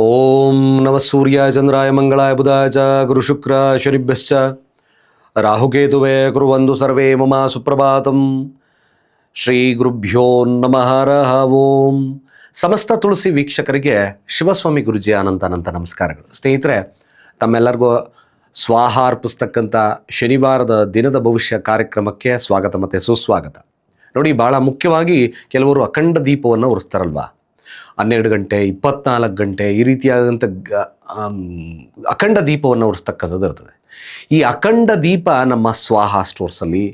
ಓಂ ನಮಃ ಸೂರ್ಯಾಯ ಚಂದ್ರಾಯ ಮಂಗಳಾಯ ಬುಧಾಯ ಚ ಗುರು ಶುಕ್ರ ಶನಿಭ್ಯಶ್ಚ ರಾಹುಕೇತುವೆ ಕುರುವಂದು ಸರ್ವೇ ಮಮ ಸುಪ್ರಭಾತಂ ಶ್ರೀ ಗುರುಭ್ಯೋ ನಮಃ ರಹ ಓಂ ಸಮಸ್ತ ತುಳಸಿ ವೀಕ್ಷಕರಿಗೆ ಶಿವಸ್ವಾಮಿ ಗುರುಜಿ ಅನಂತ ಅನಂತ ನಮಸ್ಕಾರಗಳು. ಸ್ನೇಹಿತರೆ, ತಮ್ಮೆಲ್ಲರಿಗೂ ಸ್ವಾಹ ಅರ್ಪಿಸ್ತಕ್ಕಂಥ ಶನಿವಾರದ ದಿನದ ಭವಿಷ್ಯ ಕಾರ್ಯಕ್ರಮಕ್ಕೆ ಸ್ವಾಗತ ಮತ್ತು ಸುಸ್ವಾಗತ. ನೋಡಿ ಭಾಳ ಮುಖ್ಯವಾಗಿ ಕೆಲವರು ಅಖಂಡ ದೀಪವನ್ನು ಉರಿಸ್ತಾರಲ್ವಾ? ಹನ್ನೆರಡು ಗಂಟೆ, ಇಪ್ಪತ್ನಾಲ್ಕು ಗಂಟೆ ಈ ರೀತಿಯಾದಂಥ ಅಖಂಡ ದೀಪವನ್ನು ಉರಿಸ್ತಕ್ಕಂಥದ್ದು ಇರ್ತದೆ. ಈ ಅಖಂಡ ದೀಪ ನಮ್ಮ ಸ್ವಾಹ ಸ್ಟೋರ್ಸಲ್ಲಿ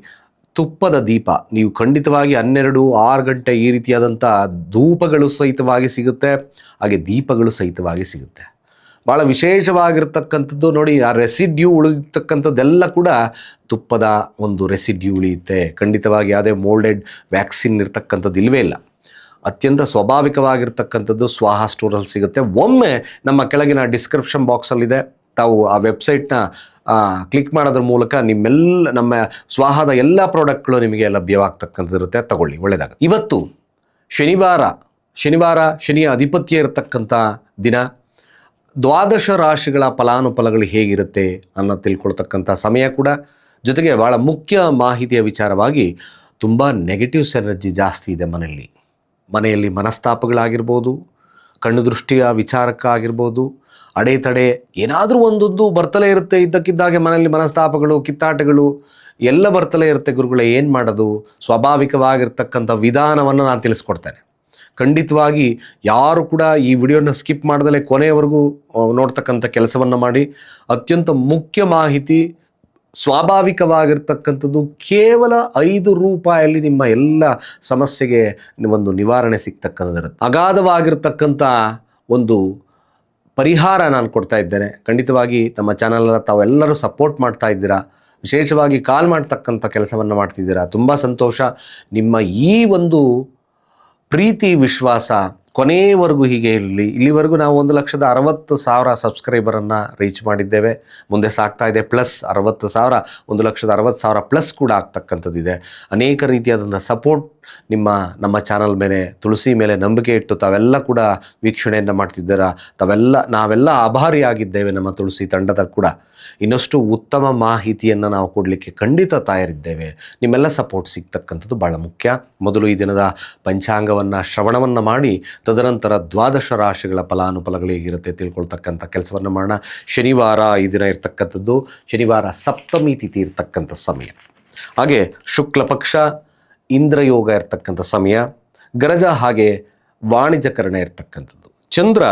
ತುಪ್ಪದ ದೀಪ. ನೀವು ಖಂಡಿತವಾಗಿ ಹನ್ನೆರಡು, ಆರು ಗಂಟೆ ಈ ರೀತಿಯಾದಂಥ ಧೂಪಗಳು ಸಹಿತವಾಗಿ ಸಿಗುತ್ತೆ, ಹಾಗೆ ದೀಪಗಳು ಸಹಿತವಾಗಿ ಸಿಗುತ್ತೆ. ಭಾಳ ವಿಶೇಷವಾಗಿರ್ತಕ್ಕಂಥದ್ದು ನೋಡಿ, ಆ ರೆಸಿಡ್ಯೂ ಉಳಿದಿರ್ತಕ್ಕಂಥದ್ದೆಲ್ಲ ಕೂಡ ತುಪ್ಪದ ಒಂದು ರೆಸಿಡ್ಯೂ ಉಳಿಯುತ್ತೆ. ಖಂಡಿತವಾಗಿ ಯಾವುದೇ ಮೋಲ್ಡೆಡ್ ವ್ಯಾಕ್ಸಿನ್ ಇರ್ತಕ್ಕಂಥದ್ದು ಇಲ್ಲವೇ ಇಲ್ಲ. ಅತ್ಯಂತ ಸ್ವಾಭಾವಿಕವಾಗಿರ್ತಕ್ಕಂಥದ್ದು ಸ್ವಾಹ ಸ್ಟೋರಲ್ಲಿ ಸಿಗುತ್ತೆ. ಒಮ್ಮೆ ನಮ್ಮ ಕೆಳಗಿನ ಡಿಸ್ಕ್ರಿಪ್ಷನ್ ಬಾಕ್ಸಲ್ಲಿದೆ. ತಾವು ಆ ವೆಬ್ಸೈಟ್ನ ಕ್ಲಿಕ್ ಮಾಡೋದ್ರ ಮೂಲಕ ನಿಮ್ಮೆಲ್ಲ, ನಮ್ಮ ಸ್ವಾಹದ ಎಲ್ಲ ಪ್ರಾಡಕ್ಟ್ಗಳು ನಿಮಗೆ ಲಭ್ಯವಾಗ್ತಕ್ಕಂಥದ್ದಿರುತ್ತೆ. ತಗೊಳ್ಳಿ ಒಳ್ಳೆಯದಾಗ ಇವತ್ತು ಶನಿವಾರ ಶನಿವಾರ ಶನಿಯ ಅಧಿಪತ್ಯ ಇರತಕ್ಕಂಥ ದಿನ. ದ್ವಾದಶ ರಾಶಿಗಳ ಫಲಾನುಫಲಗಳು ಹೇಗಿರುತ್ತೆ ಅನ್ನೋ ತಿಳ್ಕೊಳ್ತಕ್ಕಂಥ ಸಮಯ ಕೂಡ. ಜೊತೆಗೆ ಭಾಳ ಮುಖ್ಯ ಮಾಹಿತಿಯ ವಿಚಾರವಾಗಿ ತುಂಬ ನೆಗೆಟಿವ್ಸ್ ಎನರ್ಜಿ ಜಾಸ್ತಿ ಇದೆ ಮನೆಯಲ್ಲಿ. ಮನೆಯಲ್ಲಿ ಮನಸ್ತಾಪಗಳಾಗಿರ್ಬೋದು, ಕಣ್ಣು ದೃಷ್ಟಿಯ ವಿಚಾರಕ್ಕಾಗಿರ್ಬೋದು ಅಡೆತಡೆ ಏನಾದರೂ ಒಂದೊಂದು ಬರ್ತಲೇ ಇರುತ್ತೆ ಇದ್ದಕ್ಕಿದ್ದಾಗೆ ಮನೆಯಲ್ಲಿ ಮನಸ್ತಾಪಗಳು, ಕಿತ್ತಾಟಗಳು, ಎಲ್ಲ ಬರ್ತಲೇ ಇರುತ್ತೆ ಗುರುಗಳೇ, ಏನು ಮಾಡೋದು? ಸ್ವಾಭಾವಿಕವಾಗಿರ್ತಕ್ಕಂಥ ವಿಧಾನವನ್ನು ನಾನು ತಿಳಿಸ್ಕೊಡ್ತೇನೆ. ಖಂಡಿತವಾಗಿ ಯಾರು ಕೂಡ ಈ ವಿಡಿಯೋನ ಸ್ಕಿಪ್ ಮಾಡದಲೇ ಕೊನೆಯವರೆಗೂ ನೋಡ್ತಕ್ಕಂಥ ಕೆಲಸವನ್ನು ಮಾಡಿ, ಅತ್ಯಂತ ಮುಖ್ಯ ಮಾಹಿತಿ ಸ್ವಾಭಾವಿಕವಾಗಿರ್ತಕ್ಕಂಥದ್ದು ಕೇವಲ ಐದು ರೂಪಾಯಲ್ಲಿ ನಿಮ್ಮ ಎಲ್ಲ ಸಮಸ್ಯೆಗೆ ಒಂದು ನಿವಾರಣೆ ಸಿಗ್ತಕ್ಕಂಥದ್ದು ಅಗಾಧವಾಗಿರ್ತಕ್ಕಂಥ ಒಂದು ಪರಿಹಾರ ನಾನು ಕೊಡ್ತಾ ಇದ್ದೇನೆ. ಖಂಡಿತವಾಗಿ ನಮ್ಮ ಚಾನಲನ್ನು ತಾವೆಲ್ಲರೂ ಸಪೋರ್ಟ್ ಮಾಡ್ತಾ ಇದ್ದೀರಾ. ವಿಶೇಷವಾಗಿ ಕಾಲ್ ಮಾಡ್ತಕ್ಕಂಥ ಕೆಲಸವನ್ನು ಮಾಡ್ತಿದ್ದೀರಾ. ತುಂಬ ಸಂತೋಷ. ನಿಮ್ಮ ಈ ಒಂದು ಪ್ರೀತಿ, ವಿಶ್ವಾಸ ಕೊನೆಯವರೆಗೂ ಹೀಗೆ ಇರಲಿ, ಇಲ್ಲಿವರೆಗೂ ನಾವು ಒಂದು ಲಕ್ಷದ ಅರವತ್ತು ಸಾವಿರ ಸಬ್ಸ್ಕ್ರೈಬರನ್ನು ರೀಚ್ ಮಾಡಿದ್ದೇವೆ. ಮುಂದೆ ಸಾಗ್ತಾ ಇದೆ ಪ್ಲಸ್ ಅರವತ್ತು ಸಾವಿರ, ಒಂದು ಲಕ್ಷದ ಅರವತ್ತು ಸಾವಿರ ಪ್ಲಸ್ ಕೂಡ ಆಗ್ತಕ್ಕಂಥದ್ದಿದೆ. ಅನೇಕ ರೀತಿಯಾದಂಥ ಸಪೋರ್ಟ್ ನಿಮ್ಮ, ನಮ್ಮ ಚಾನಲ್ ಮೇಲೆ ತುಳಸಿ ಮೇಲೆ ನಂಬಿಕೆ ಇಟ್ಟು ತಾವೆಲ್ಲ ಕೂಡ ವೀಕ್ಷಣೆಯನ್ನು ಮಾಡ್ತಿದ್ದೀರಾ? ತಾವೆಲ್ಲ, ನಾವೆಲ್ಲ ಆಭಾರಿಯಾಗಿದ್ದೇವೆ ನಮ್ಮ ತುಳಸಿ ತಂಡದ ಕೂಡ. ಇನ್ನಷ್ಟು ಉತ್ತಮ ಮಾಹಿತಿಯನ್ನು ನಾವು ಕೊಡಲಿಕ್ಕೆ ಖಂಡಿತ ತಯಾರಿದ್ದೇವೆ. ನಿಮ್ಮೆಲ್ಲ ಸಪೋರ್ಟ್ ಸಿಗ್ತಕ್ಕಂಥದ್ದು ಭಾಳ ಮುಖ್ಯ. ಮೊದಲು ಈ ದಿನದ ಪಂಚಾಂಗವನ್ನು, ಶ್ರವಣವನ್ನು ಮಾಡಿ, ತದನಂತರ ದ್ವಾದಶ ರಾಶಿಗಳ ಫಲಾನುಫಲಗಳು ಹೇಗಿರುತ್ತೆ ತಿಳ್ಕೊಳ್ತಕ್ಕಂಥ ಕೆಲಸವನ್ನು ಮಾಡೋಣ. ಶನಿವಾರ ಈ ದಿನ ಇರ್ತಕ್ಕಂಥದ್ದು. ಶನಿವಾರ ಸಪ್ತಮಿ ತಿಥಿ ಇರ್ತಕ್ಕಂಥ ಸಮಯ. ಹಾಗೆ ಶುಕ್ಲ ಪಕ್ಷ ಇಂದ್ರಯೋಗ ಇರ್ತಕ್ಕಂಥ ಸಮಯ, ಗರಜ ಹಾಗೆ ವಾಣಿಜ್ಯಕರಣ ಇರ್ತಕ್ಕಂಥದ್ದು. ಚಂದ್ರ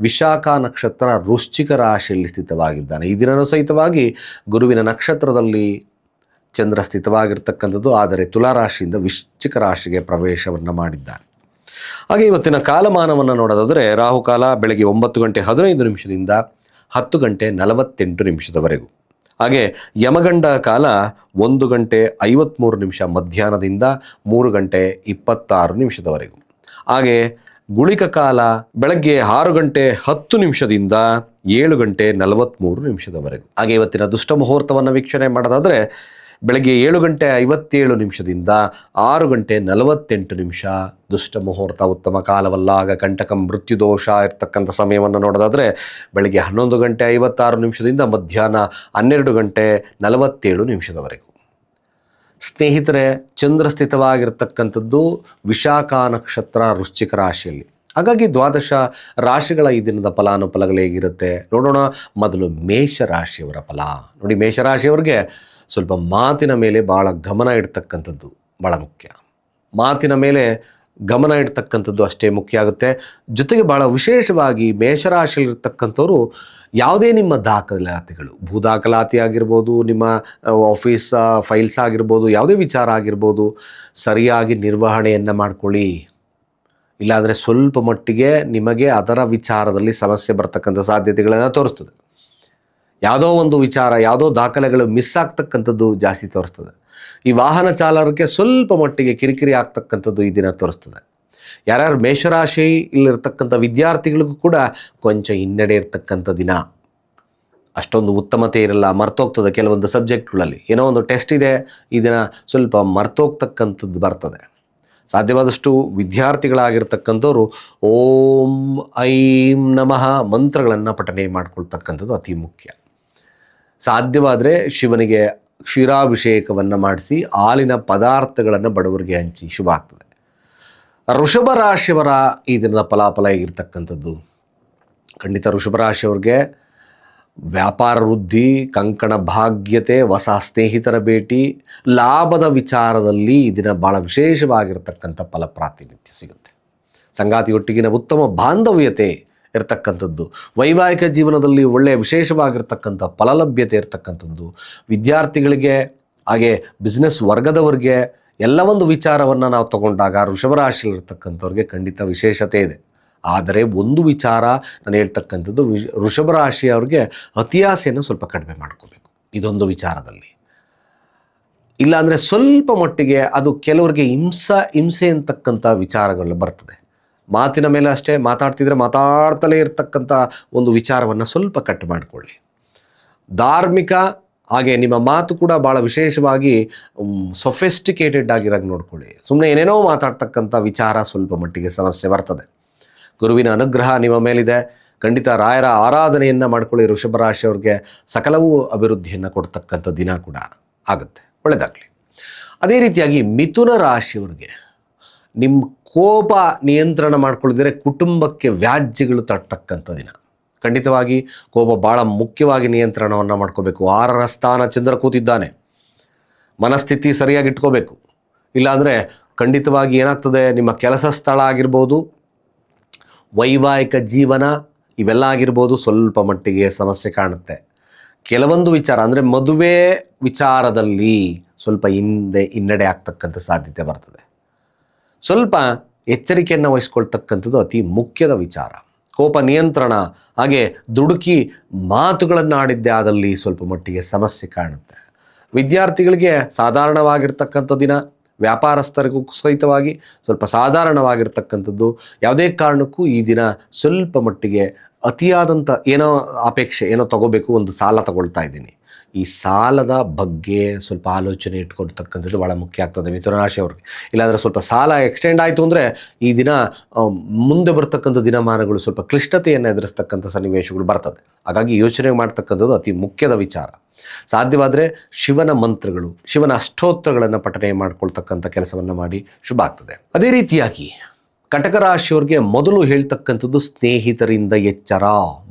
ವಿಶಾಖ ನಕ್ಷತ್ರ ವೃಶ್ಚಿಕ ರಾಶಿಯಲ್ಲಿ ಸ್ಥಿತವಾಗಿದ್ದಾನೆ. ಈ ದಿನನೂ ಸಹಿತವಾಗಿ ಗುರುವಿನ ನಕ್ಷತ್ರದಲ್ಲಿ ಚಂದ್ರ ಸ್ಥಿತವಾಗಿರ್ತಕ್ಕಂಥದ್ದು, ಆದರೆ ತುಲಾರಾಶಿಯಿಂದ ವೃಶ್ಚಿಕ ರಾಶಿಗೆ ಪ್ರವೇಶವನ್ನು ಮಾಡಿದ್ದಾನೆ. ಹಾಗೆ ಇವತ್ತಿನ ಕಾಲಮಾನವನ್ನು ನೋಡೋದಾದರೆ, ರಾಹುಕಾಲ ಬೆಳಗ್ಗೆ ಒಂಬತ್ತು ಗಂಟೆ ಹದಿನೈದು ನಿಮಿಷದಿಂದ ಹತ್ತು ಗಂಟೆ ನಲವತ್ತೆಂಟು ನಿಮಿಷದವರೆಗೂ. ಹಾಗೆ ಯಮಗಂಡ ಕಾಲ ಒಂದು ಗಂಟೆ ಐವತ್ತ್ಮೂರು ನಿಮಿಷ ಮಧ್ಯಾಹ್ನದಿಂದ ಮೂರು ಗಂಟೆ ಇಪ್ಪತ್ತಾರು ನಿಮಿಷದವರೆಗೂ. ಹಾಗೆ ಗುಳಿಕ ಕಾಲ ಬೆಳಗ್ಗೆ ಆರು ಗಂಟೆ ಹತ್ತು ನಿಮಿಷದಿಂದ ಏಳು ಗಂಟೆ ನಲವತ್ತ್ಮೂರು ನಿಮಿಷದವರೆಗೂ. ಹಾಗೆ ಇವತ್ತಿನ ದುಷ್ಟ ಮುಹೂರ್ತವನ್ನು ವೀಕ್ಷಣೆ ಮಾಡೋದಾದರೆ ಬೆಳಗ್ಗೆ ಏಳು ಗಂಟೆ ಐವತ್ತೇಳು ನಿಮಿಷದಿಂದ ಆರು ಗಂಟೆ ನಲವತ್ತೆಂಟು ನಿಮಿಷ. ದುಷ್ಟ ಮುಹೂರ್ತ, ಉತ್ತಮ ಕಾಲವಲ್ಲ. ಆಗ ಕಂಟಕ ಮೃತ್ಯುದೋಷ ಇರ್ತಕ್ಕಂಥ ಸಮಯವನ್ನು ನೋಡೋದಾದರೆ ಬೆಳಗ್ಗೆ ಹನ್ನೊಂದು ಗಂಟೆ ಐವತ್ತಾರು ನಿಮಿಷದಿಂದ ಮಧ್ಯಾಹ್ನ ಹನ್ನೆರಡು ಗಂಟೆ ನಲವತ್ತೇಳು ನಿಮಿಷದವರೆಗೂ. ಸ್ನೇಹಿತರೆ ಚಂದ್ರ ಸ್ಥಿತವಾಗಿರ್ತಕ್ಕಂಥದ್ದು ವಿಶಾಖ ನಕ್ಷತ್ರ ವೃಶ್ಚಿಕ ರಾಶಿಯಲ್ಲಿ. ಹಾಗಾಗಿ ದ್ವಾದಶ ರಾಶಿಗಳ ಈ ದಿನದ ಫಲಾನುಫಲಗಳು ಹೇಗಿರುತ್ತೆ? ನೋಡೋಣ ಮೊದಲು ಮೇಷರಾಶಿಯವರ ಫಲ. ನೋಡಿ ಮೇಷರಾಶಿಯವರಿಗೆ ಸ್ವಲ್ಪ ಮಾತಿನ ಮೇಲೆ ಭಾಳ ಗಮನ ಇಡ್ತಕ್ಕಂಥದ್ದು ಭಾಳ ಮುಖ್ಯ. ಮಾತಿನ ಮೇಲೆ ಗಮನ ಇಡ್ತಕ್ಕಂಥದ್ದು ಅಷ್ಟೇ ಮುಖ್ಯ ಆಗುತ್ತೆ. ಜೊತೆಗೆ ಭಾಳ ವಿಶೇಷವಾಗಿ ಮೇಷರಾಶಿಯಲ್ಲಿರ್ತಕ್ಕಂಥವ್ರು ಯಾವುದೇ ನಿಮ್ಮ ದಾಖಲಾತಿಗಳು ಭೂ ದಾಖಲಾತಿ ಆಗಿರ್ಬೋದು, ನಿಮ್ಮ ಆಫೀಸ್ ಫೈಲ್ಸ್ ಆಗಿರ್ಬೋದು, ಯಾವುದೇ ವಿಚಾರ ಆಗಿರ್ಬೋದು, ಸರಿಯಾಗಿ ನಿರ್ವಹಣೆಯನ್ನು ಮಾಡ್ಕೊಳ್ಳಿ. ಇಲ್ಲಾಂದರೆ ಸ್ವಲ್ಪ ಮಟ್ಟಿಗೆ ನಿಮಗೆ ಅದರ ವಿಚಾರದಲ್ಲಿ ಸಮಸ್ಯೆ ಬರ್ತಕ್ಕಂಥ ಸಾಧ್ಯತೆಗಳನ್ನು ತೋರಿಸ್ತದೆ. ಯಾವುದೋ ಒಂದು ವಿಚಾರ, ಯಾವುದೋ ದಾಖಲೆಗಳು ಮಿಸ್ ಆಗ್ತಕ್ಕಂಥದ್ದು ಜಾಸ್ತಿ ತೋರಿಸ್ತದೆ. ಈ ವಾಹನ ಚಾಲಕರಿಗೆ ಸ್ವಲ್ಪ ಮಟ್ಟಿಗೆ ಕಿರಿಕಿರಿ ಆಗ್ತಕ್ಕಂಥದ್ದು ಈ ದಿನ ತೋರಿಸ್ತದೆ. ಯಾರ್ಯಾರು ಮೇಷರಾಶಿ ಇಲ್ಲಿರ್ತಕ್ಕಂಥ ವಿದ್ಯಾರ್ಥಿಗಳಿಗೂ ಕೂಡ ಕೊಂಚ ಹಿನ್ನಡೆ ಇರ್ತಕ್ಕಂಥ ದಿನ. ಅಷ್ಟೊಂದು ಉತ್ತಮತೆ ಇರಲ್ಲ, ಮರ್ತೋಗ್ತದೆ ಕೆಲವೊಂದು ಸಬ್ಜೆಕ್ಟ್ಗಳಲ್ಲಿ. ಏನೋ ಒಂದು ಟೆಸ್ಟ್ ಇದೆ, ಈ ದಿನ ಸ್ವಲ್ಪ ಮರ್ತೋಗ್ತಕ್ಕಂಥದ್ದು ಬರ್ತದೆ. ಸಾಧ್ಯವಾದಷ್ಟು ವಿದ್ಯಾರ್ಥಿಗಳಾಗಿರ್ತಕ್ಕಂಥವ್ರು ಓಂ, ಐಂ ನಮಃ ಮಂತ್ರಗಳನ್ನು ಪಠನೆ ಮಾಡಿಕೊಳ್ತಕ್ಕಂಥದ್ದು ಅತಿ ಮುಖ್ಯ. ಸಾಧ್ಯವಾದರೆ ಶಿವನಿಗೆ ಕ್ಷೀರಾಭಿಷೇಕವನ್ನು ಮಾಡಿಸಿ ಹಾಲಿನ ಪದಾರ್ಥಗಳನ್ನು ಬಡವರಿಗೆ ಹಂಚಿ ಶುಭ ಆಗ್ತದೆ. ಋಷಭ ರಾಶಿಯವರ ಈ ದಿನದ ಫಲಾಫಲ ಹೇಗಿರ್ತಕ್ಕಂಥದ್ದು? ಖಂಡಿತ ಋಷಭ ರಾಶಿಯವ್ರಿಗೆ ವ್ಯಾಪಾರ ವೃದ್ಧಿ, ಕಂಕಣ ಭಾಗ್ಯತೆ, ಹೊಸ ಸ್ನೇಹಿತರ ಭೇಟಿ, ಲಾಭದ ವಿಚಾರದಲ್ಲಿ ಈ ದಿನ ಭಾಳ ವಿಶೇಷವಾಗಿರ್ತಕ್ಕಂಥ ಫಲ ಪ್ರಾತಿನಿಧ್ಯ ಸಿಗುತ್ತೆ. ಸಂಗಾತಿಯೊಟ್ಟಿಗಿನ ಉತ್ತಮ ಬಾಂಧವ್ಯತೆ ಇರತಕ್ಕಂಥದ್ದು. ವೈವಾಹಿಕ ಜೀವನದಲ್ಲಿ ಒಳ್ಳೆಯ ವಿಶೇಷವಾಗಿರ್ತಕ್ಕಂಥ ಫಲಲಭ್ಯತೆ ಇರತಕ್ಕಂಥದ್ದು. ವಿದ್ಯಾರ್ಥಿಗಳಿಗೆ, ಹಾಗೆ ಬಿಸ್ನೆಸ್ ವರ್ಗದವರಿಗೆ ಎಲ್ಲ ಒಂದು ವಿಚಾರವನ್ನು ನಾವು ತಗೊಂಡಾಗ ವೃಷಭರಾಶಿಯಲ್ಲಿರ್ತಕ್ಕಂಥವ್ರಿಗೆ ಖಂಡಿತ ವಿಶೇಷತೆ ಇದೆ. ಆದರೆ ಒಂದು ವಿಚಾರ ನಾನು ಹೇಳ್ತಕ್ಕಂಥದ್ದು ವಿಷ ವೃಷಭರಾಶಿಯವ್ರಿಗೆ ಅತಿಯಾಸೆಯನ್ನು ಸ್ವಲ್ಪ ಕಡಿಮೆ ಮಾಡ್ಕೋಬೇಕು. ಇದೊಂದು ವಿಚಾರದಲ್ಲಿ. ಇಲ್ಲಾಂದರೆ ಸ್ವಲ್ಪ ಮಟ್ಟಿಗೆ ಅದು ಕೆಲವರಿಗೆ ಹಿಂಸಾ, ಹಿಂಸೆ ಅಂತಕ್ಕಂಥ ವಿಚಾರಗಳು ಬರ್ತದೆ. ಮಾತಿನ ಮೇಲೆ ಅಷ್ಟೇ ಮಾತಾಡ್ತಿದ್ರೆ ಮಾತಾಡ್ತಲೇ ಇರತಕ್ಕಂಥ ಒಂದು ವಿಚಾರವನ್ನು ಸ್ವಲ್ಪ ಕಟ್ ಮಾಡಿಕೊಳ್ಳಿ. ಧಾರ್ಮಿಕ ಹಾಗೆ ನಿಮ್ಮ ಮಾತು ಕೂಡ ಭಾಳ ವಿಶೇಷವಾಗಿ ಸೊಫೆಸ್ಟಿಕೇಟೆಡ್ ಆಗಿರೋಂಗೆ ನೋಡ್ಕೊಳ್ಳಿ. ಸುಮ್ಮನೆ ಏನೇನೋ ಮಾತಾಡ್ತಕ್ಕಂಥ ವಿಚಾರ ಸ್ವಲ್ಪ ಮಟ್ಟಿಗೆ ಸಮಸ್ಯೆ ಬರ್ತದೆ. ಗುರುವಿನ ಅನುಗ್ರಹ ನಿಮ್ಮ ಮೇಲಿದೆ. ಖಂಡಿತ ರಾಯರ ಆರಾಧನೆಯನ್ನು ಮಾಡ್ಕೊಳ್ಳಿ. ಋಷಭ ರಾಶಿಯವ್ರಿಗೆ ಸಕಲವೂ ಅಭಿವೃದ್ಧಿಯನ್ನು ಕೊಡ್ತಕ್ಕಂಥ ದಿನ ಕೂಡ ಆಗುತ್ತೆ. ಒಳ್ಳೆಯದಾಗಲಿ ಅದೇ ರೀತಿಯಾಗಿ ಮಿಥುನ ರಾಶಿಯವ್ರಿಗೆ ನಿಮ್ಮ ಕೋಪ ನಿಯಂತ್ರಣ ಮಾಡ್ಕೊಳ್ಳಿದ್ರೆ ಕುಟುಂಬಕ್ಕೆ ವ್ಯಾಜ್ಯಗಳು ತಟ್ಟತಕ್ಕಂಥ ದಿನ. ಖಂಡಿತವಾಗಿ ಕೋಪ ಭಾಳ ಮುಖ್ಯವಾಗಿ ನಿಯಂತ್ರಣವನ್ನು ಮಾಡ್ಕೋಬೇಕು. ಆರರ ಸ್ಥಾನ ಚಂದ್ರ ಕೂತಿದ್ದಾನೆ. ಮನಸ್ಥಿತಿ ಸರಿಯಾಗಿ ಇಟ್ಕೋಬೇಕು. ಇಲ್ಲಾಂದರೆ ಖಂಡಿತವಾಗಿ ಏನಾಗ್ತದೆ? ನಿಮ್ಮ ಕೆಲಸ ಸ್ಥಳ ಆಗಿರ್ಬೋದು, ವೈವಾಹಿಕ ಜೀವನ ಇವೆಲ್ಲ ಆಗಿರ್ಬೋದು, ಸ್ವಲ್ಪ ಮಟ್ಟಿಗೆ ಸಮಸ್ಯೆ ಕಾಣುತ್ತೆ. ಕೆಲವೊಂದು ವಿಚಾರ, ಅಂದರೆ ಮದುವೆ ವಿಚಾರದಲ್ಲಿ ಸ್ವಲ್ಪ ಹಿಂದೆ, ಹಿನ್ನಡೆ ಆಗ್ತಕ್ಕಂಥ ಸಾಧ್ಯತೆ ಬರ್ತದೆ. ಸ್ವಲ್ಪ ಎಚ್ಚರಿಕೆಯನ್ನು ವಹಿಸ್ಕೊಳ್ತಕ್ಕಂಥದ್ದು ಅತಿ ಮುಖ್ಯದ ವಿಚಾರ. ಕೋಪ ನಿಯಂತ್ರಣ, ಹಾಗೆ ದುಡುಕಿ ಮಾತುಗಳನ್ನು ಆಡಿದ್ದೆ ಆದಲ್ಲಿ ಸ್ವಲ್ಪ ಮಟ್ಟಿಗೆ ಸಮಸ್ಯೆ ಕಾಣುತ್ತೆ. ವಿದ್ಯಾರ್ಥಿಗಳಿಗೆ ಸಾಧಾರಣವಾಗಿರ್ತಕ್ಕಂಥ ದಿನ, ವ್ಯಾಪಾರಸ್ಥರಿಗೂ ಸಹಿತವಾಗಿ ಸ್ವಲ್ಪ ಸಾಧಾರಣವಾಗಿರ್ತಕ್ಕಂಥದ್ದು. ಯಾವುದೇ ಕಾರಣಕ್ಕೂ ಈ ದಿನ ಸ್ವಲ್ಪ ಮಟ್ಟಿಗೆ ಅತಿಯಾದಂಥ ಏನೋ ಅಪೇಕ್ಷೆ, ಏನೋ ತಗೋಬೇಕು, ಒಂದು ಸಾಲ ತಗೊಳ್ತಾ ಇದ್ದೀನಿ. ಈ ಸಾಲದ ಬಗ್ಗೆ ಸ್ವಲ್ಪ ಆಲೋಚನೆ ಇಟ್ಕೊಳ್ತಕ್ಕಂಥದ್ದು ಭಾಳ ಮುಖ್ಯ ಆಗ್ತದೆ ಮಿಥುನ ರಾಶಿಯವ್ರಿಗೆ ಇಲ್ಲಾಂದರೆ ಸ್ವಲ್ಪ ಸಾಲ ಎಕ್ಸ್ಟೆಂಡ್ ಆಯಿತು ಅಂದರೆ ಈ ದಿನ ಮುಂದೆ ಬರ್ತಕ್ಕಂಥ ದಿನಮಾನಗಳು ಸ್ವಲ್ಪ ಕ್ಲಿಷ್ಟತೆಯನ್ನು ಎದುರಿಸ್ತಕ್ಕಂಥ ಸನ್ನಿವೇಶಗಳು ಬರ್ತದೆ. ಹಾಗಾಗಿ ಯೋಚನೆ ಮಾಡ್ತಕ್ಕಂಥದ್ದು ಅತಿ ಮುಖ್ಯದ ವಿಚಾರ. ಸಾಧ್ಯವಾದರೆ ಶಿವನ ಮಂತ್ರಗಳು, ಶಿವನ ಅಷ್ಟೋತ್ತರಗಳನ್ನು ಪಠನೆ ಮಾಡ್ಕೊಳ್ತಕ್ಕಂಥ ಕೆಲಸವನ್ನು ಮಾಡಿ ಶುಭ ಆಗ್ತದೆ. ಅದೇ ರೀತಿಯಾಗಿ ಕಟಕ ರಾಶಿಯವ್ರಿಗೆ ಮೊದಲು ಹೇಳ್ತಕ್ಕಂಥದ್ದು ಸ್ನೇಹಿತರಿಂದ ಎಚ್ಚರ